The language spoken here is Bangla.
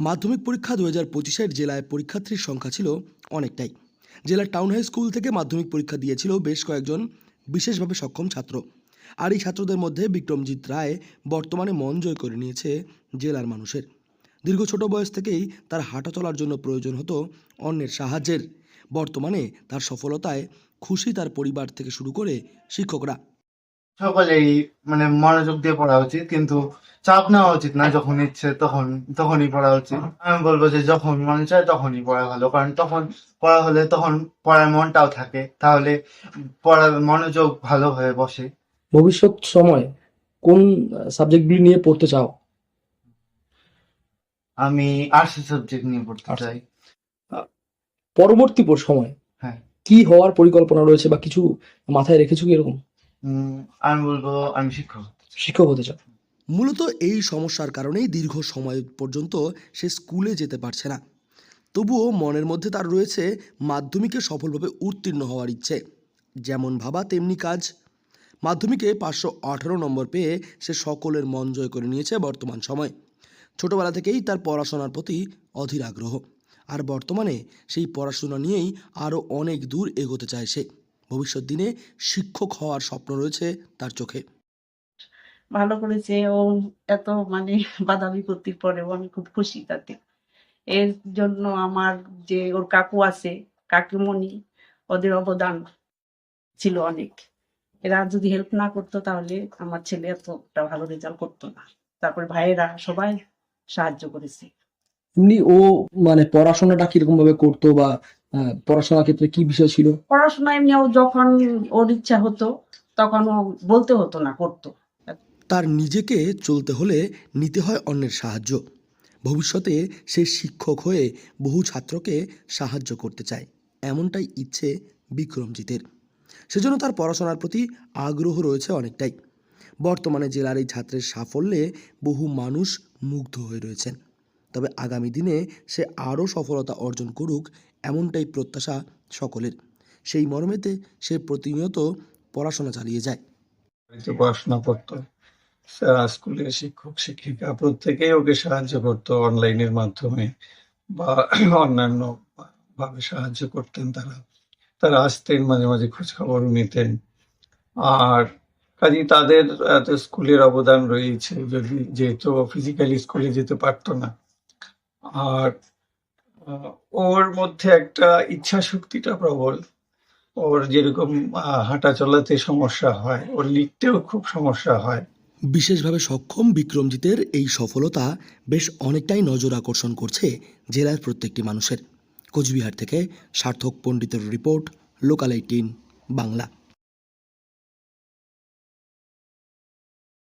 মাধ্যমিক পরীক্ষা দু হাজার জেলায় পরীক্ষার্থীর সংখ্যা ছিল অনেকটাই। জেলার টাউন হাই স্কুল থেকে মাধ্যমিক পরীক্ষা দিয়েছিল বেশ কয়েকজন, বিশেষভাবে সক্ষম ছাত্র। আর এই ছাত্রদের মধ্যে বিক্রমজিৎ রায় বর্তমানে মন জয় করে নিয়েছে জেলার মানুষের। দীর্ঘ ছোট বয়স থেকেই তার হাঁটা চলার জন্য প্রয়োজন হতো অন্যের সাহায্যের। বর্তমানে তার সফলতায় খুশি তার পরিবার থেকে শুরু করে শিক্ষকরা। সকলেই মানে মনোযোগ দিয়ে পড়া উচিত কিন্তু চাপ নেওয়া উচিত না যখন ইচ্ছে তখন তখনই পড়া উচিত। আমি বলব যে যখন মনে চায় তখনই পড়া ভালো কারণ তখন পড়া হলে তখন পড়ার মনটাও থাকে তাহলে পড়ার মনোযোগ ভালো হয়ে বসে। ভবিষ্যৎ সময় কোন সাবজেক্টগুলি নিয়ে পড়তে চাও? আমি আর্টস সাবজেক্ট নিয়ে পড়তে চাই। পরবর্তী সময় হ্যাঁ। কি হওয়ার পরিকল্পনা রয়েছে বা কিছু মাথায় রেখেছো কি এরকম? আমি বলব আমি শিক্ষক শিক্ষক হতে চাও? মূলত এই সমস্যার কারণেই দীর্ঘ সময় পর্যন্ত সে স্কুলে যেতে পারছে না। তবুও মনের মধ্যে তার রয়েছে মাধ্যমিকে সফলভাবে উত্তীর্ণ হওয়ার ইচ্ছে। যেমন ভাবা তেমনি কাজ। মাধ্যমিকে পাঁচশো আঠারো নম্বর পেয়ে সে সকলের মন জয় করে নিয়েছে বর্তমান সময়। ছোটবেলা থেকেই তার পড়াশোনার প্রতি অধীর আগ্রহ। আর বর্তমানে সেই পড়াশোনা নিয়েই আরও অনেক দূর এগোতে চায় সে। ভবিষ্যৎ দিনে শিক্ষক হওয়ার স্বপ্ন রয়েছে তার চোখে। ভালো করেছে। ও এত মানে বাধা বিপত্তির পরেও আমি খুব খুশি তাতে। এর জন্য আমার যে ওর কাকু আছে কাকিমণি ওদের অবদান ছিল অনেক। এরা যদি হেল্প না করতো তাহলে আমার ছেলে এতটা ভালো রেজাল্ট করতো না। তারপর ভাইয়েরা সবাই সাহায্য করেছে। এমনি ও মানে পড়াশোনাটা কীরকম ভাবে করতো বা পড়াশোনার ক্ষেত্রে কি বিষয় ছিল? পড়াশোনা এমনি ও যখন ওর ইচ্ছা হতো তখন ও বলতে হতো না করতো। তার নিজেকে চলতে হলে নিতে হয় অন্যের সাহায্য। ভবিষ্যতে সে শিক্ষক হয়ে বহু ছাত্রকে সাহায্য করতে চায় এমনটাই ইচ্ছে বিক্রমজিতের। সেজন্য তার পড়াশোনার প্রতি আগ্রহ রয়েছে অনেকটাই। বর্তমানে জেলার এই ছাত্রের সাফল্যে বহু মানুষ মুগ্ধ হয়ে রয়েছেন। তবে আগামী দিনে সে আরও সফলতা অর্জন করুক এমনটাই প্রত্যাশা সকলের। সেই মর্মেতে সে প্রতিনিয়ত পড়াশোনা চালিয়ে যায়। পড়াশোনা করতো। স্কুলের শিক্ষক, শিক্ষিকা প্রত্যেকেই ওকে সাহায্য করতো অনলাইনের মাধ্যমে বা অন্যান্য ভাবে সাহায্য করতেন তারা। তারা আসতেন, মাঝে মাঝে খোঁজ খবর নিতেন। আর কাজে তাদের স্কুলের অবদান রয়েছে, যদি যেহেতু ফিজিক্যালি স্কুলে যেতে পারতো না। আর ওর মধ্যে একটা ইচ্ছা শক্তিটা প্রবল। ওর যেরকম হাঁটা চলাতে সমস্যা হয়, ওর লিখতেও খুব সমস্যা হয়। বিশেষভাবে সক্ষম বিক্রমজিতের এই সফলতা বেশ অনেকটাই নজর আকর্ষণ করছে জেলার প্রত্যেকটি মানুষের। কোচবিহার থেকে সার্থক পণ্ডিতের রিপোর্ট, লোকাল এইটিন, বাংলা।